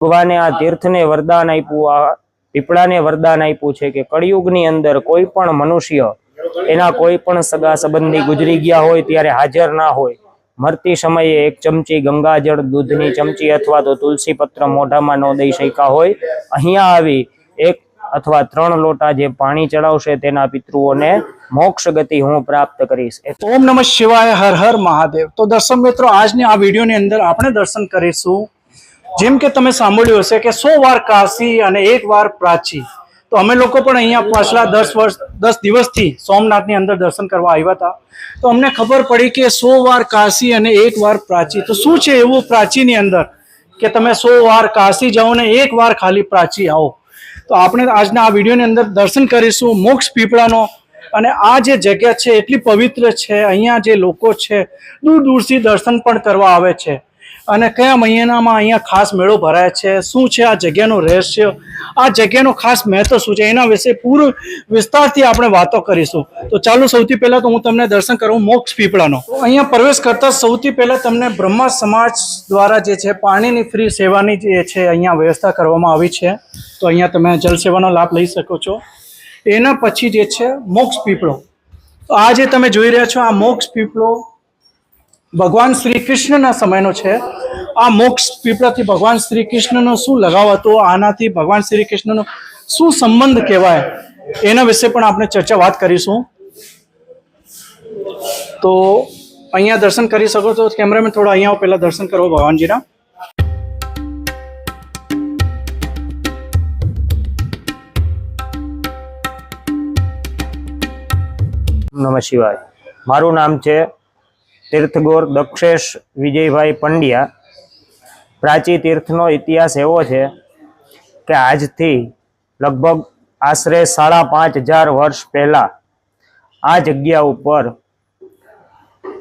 ભગવાને આ તીર્થને વરદાન આપ્યું, આ પીપળાને વરદાન આપ્યું છે કે કળિયુગની અંદર કોઈ પણ મનુષ્ય એના કોઈ પણ સગા સંબંધી ગુજરી ગયા હોય, ત્યારે હાજર ના હોય. મરતી સમયે એક ચમચી ગંગાજળ, દૂધની ચમચી અથવા તો તુલસી પત્ર મોઢામાં ન દઈ શક્યા હોય. અહીંયા આવી એક અથવા ત્રણ લોટા જે પાણી ચડાવશે તેના પિતૃઓને મોક્ષ ગતિ હું પ્રાપ્ત કરીશ. ઓમ નમઃ શિવાય, હર હર મહાદેવ. તો દર્શક મિત્રો, આજની આ વિડીયોની અંદર આપણે દર્શન કરીશું. જેમ કે તમે સાંભળ્યું હશે કે સો વાર કાશી અને એક વાર પ્રાચી. તો અમે લોકો પણ અહીંયા પાછલા દસ વર્ષ, દસ દિવસથી સોમનાથની અંદર દર્શન કરવા આવ્યા હતા. તો અમને ખબર પડી કે સો વાર કાશી અને એક વાર પ્રાચી. તો શું છે એવું પ્રાચીની અંદર? કે તમે સો વાર કાશી જાઓ ને એક વાર ખાલી પ્રાચી આવો. તો આપણે આજના આ વિડીયોની અંદર દર્શન કરીશું મોક્ષ પીપળાનો. અને આ જે જગ્યા છે, એટલી પવિત્ર છે, અહીંયા જે લોકો છે, દૂર દૂરથી દર્શન પણ કરવા આવે છે. અને કયા મહિનામાં અહીંયા ખાસ મેળો ભરાય છે? શું છે આ જગ્યાનું રહસ્ય? આ જગ્યાનું ખાસ મહત્વ શું છે? એના વિશે પૂરું વિસ્તારથી આપણે વાતો કરીશું. તો ચાલો સૌથી પહેલાં તો હું તમને દર્શન કરું મોક્ષ પીપળાનો. અહીંયા પ્રવેશ કરતાં સૌથી પહેલાં તમને બ્રહ્મા સમાજ દ્વારા જે છે પાણીની ફ્રી સેવાની જે છે અહીંયા વ્યવસ્થા કરવામાં આવી છે. તો અહીંયા તમે જલ સેવાનો લાભ લઈ શકો છો. એના પછી જે છે મોક્ષ પીપળો. આ જે તમે જોઈ રહ્યા છો, આ મોક્ષ પીપળો ભગવાન શ્રી કૃષ્ણના સમયનો છે. આ મોક્ષ પીપળાથી ભગવાન શ્રી કૃષ્ણનો શું લગાવ હતો? આનાથી ભગવાન શ્રી કૃષ્ણનો શું સંબંધ કહેવાય? એના વિશે પણ આપણે ચર્ચા વાત કરીશું. તો અહીંયા દર્શન કરી શકો છો. કેમેરામેન, થોડા અહીંયા પહેલાં દર્શન કરો ભગવાનજીના. નમઃ શિવાય. મારું નામ છે તીર્થગોર દક્ષેશ વિજયભાઈ પંડ્યા. પ્રાચી તીર્થનો ઇતિહાસ એવો છે કે આજથી લગભગ આશરે સાડા પાંચ હજાર વર્ષ પહેલાં આ જગ્યા ઉપર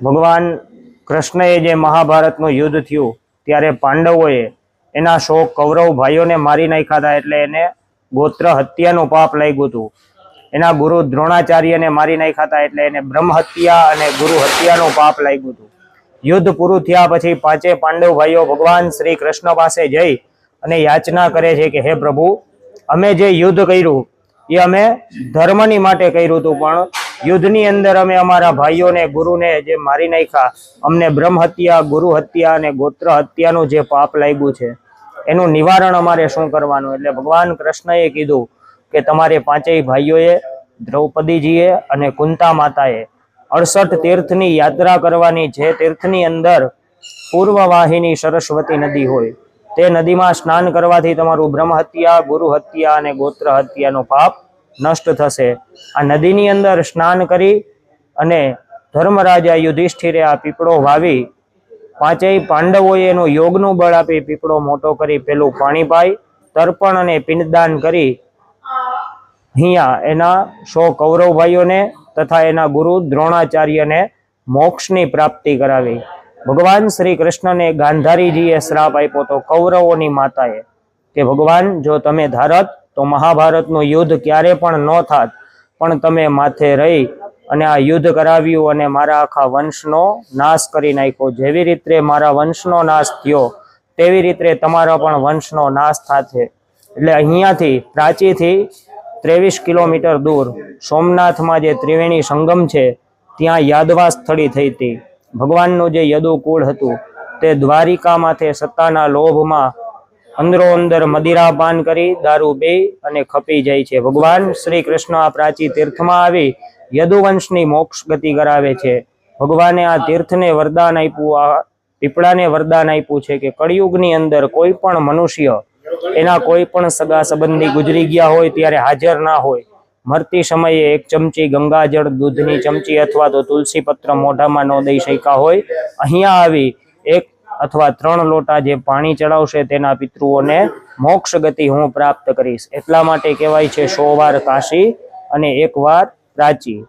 ભગવાન કૃષ્ણએ જે મહાભારતનું યુદ્ધ થયું, ત્યારે પાંડવોએ એના શોક કૌરવ ભાઈઓને મારી નાખ્યા હતા એટલે એને ગોત્ર હત્યાનું પાપ લાગ્યું હતું. એના ગુરુ દ્રોણાચાર્યને મારી નાખ્યા હતા એટલે એને બ્રહ્મ હત્યા અને ગુરુ હત્યાનું પાપ લાગ્યું હતું. યુદ્ધ પૂરું થયા પછી પાંચે પાંડવ ભાઈઓ ભગવાન શ્રી કૃષ્ણ પાસે જઈ અને યાચના કરે છે કે, હે પ્રભુ, અમે જે યુદ્ધ કર્યું, એ અમે ધર્મની માટે કર્યું હતું, પણ યુદ્ધની અંદર અમે અમારા ભાઈઓને, ગુરુને જે મારી નાખ્યા, અમને બ્રહ્મ હત્યા, ગુરુ હત્યા અને ગોત્ર હત્યાનું જે પાપ લાગ્યું છે, એનું નિવારણ અમારે શું કરવાનું? એટલે ભગવાન કૃષ્ણએ કીધું કે તમારે પાંચેય ભાઈઓએ દ્રૌપદીજીએ અને કુંતા માતાએ અડસઠ તીર્થની યાત્રા કરવાની જે તીર્થની અંદર પૂર્વ વાહિની સરસ્વતી નદી હોય, તે નદીમાં સ્નાન કરવાથી તમારું બ્રહ્મ હત્યા, ગુરુ હત્યા અને ગોત્ર હત્યાનો પાપ નષ્ટ થશે. આ નદીની અંદર સ્નાન કરી અને ધર્મરાજા યુધિષ્ઠિરે આ પીપળો વાવી, પાંચેય પાંડવોએ એનો યોગનું બળ આપી પીપળો મોટો કરી, પેલું પાણી પાઈ, તર્પણ અને પિંડદાન કરી અહીંયા એના સો કૌરવભાઈઓને તથા એના ગુરુ દ્રોણાચાર્યને મોક્ષની પ્રાપ્તિ કરાવી. ભગવાન શ્રી કૃષ્ણને ગાંધારીજીએ શ્રાપ આપ્યો તો કૌરવોની માતાએ કે, ભગવાન, જો તમે ધારત, તો મહાભારતનું યુદ્ધ ક્યારે પણ ન થાત, પણ તમે માથે રહી અને આ યુદ્ધ કરાવ્યું અને મારા આખા વંશનો નાશ કરી નાખ્યો. જેવી રીતે મારા વંશનો નાશ થયો, તેવી રીતે તમારો પણ વંશનો નાશ થાશે એટલે અહીંયાથી પ્રાચીથી ત્રેવીસ કિલોમીટર દૂર સોમનાથમાં જે ત્રિવેણી સંગમ છે, ત્યાં યાદવા સ્થળી થઈ હતી. ભગવાનનું જે યદુકુળ હતું, તે દ્વારિકામાંથી સત્તાના લોભમાં અંદરો અંદર મદિરા કરી, દારૂ બે અને ખપી જાય છે. ભગવાન શ્રી કૃષ્ણ આ પ્રાચી તીર્થમાં આવી યદુવંશની મોક્ષ ગતિ કરાવે છે. ભગવાને આ તીર્થને વરદાન આપ્યું, આ પીપળાને વરદાન આપ્યું છે કે કળિયુગની અંદર કોઈ પણ મનુષ્ય એના કોઈ પણ સગા સંબંધી ગુજરી ગયા હોય ત્યારે હાજર ના હોય. મરતી સમયે એક ચમચી ગંગાજળ દૂધની ચમચી અથવા તો તુલસી પત્ર મોઢામાં ન દઈ શક્યા હોય. અહીંયા આવી એક અથવા ત્રણ લોટા જે પાણી ચડાવશે તેના પિતૃઓને મોક્ષ ગતિ હું પ્રાપ્ત કરીશ. એટલા માટે કહેવાય છે સો વાર કાશી અને એક વાર પ્રાચી.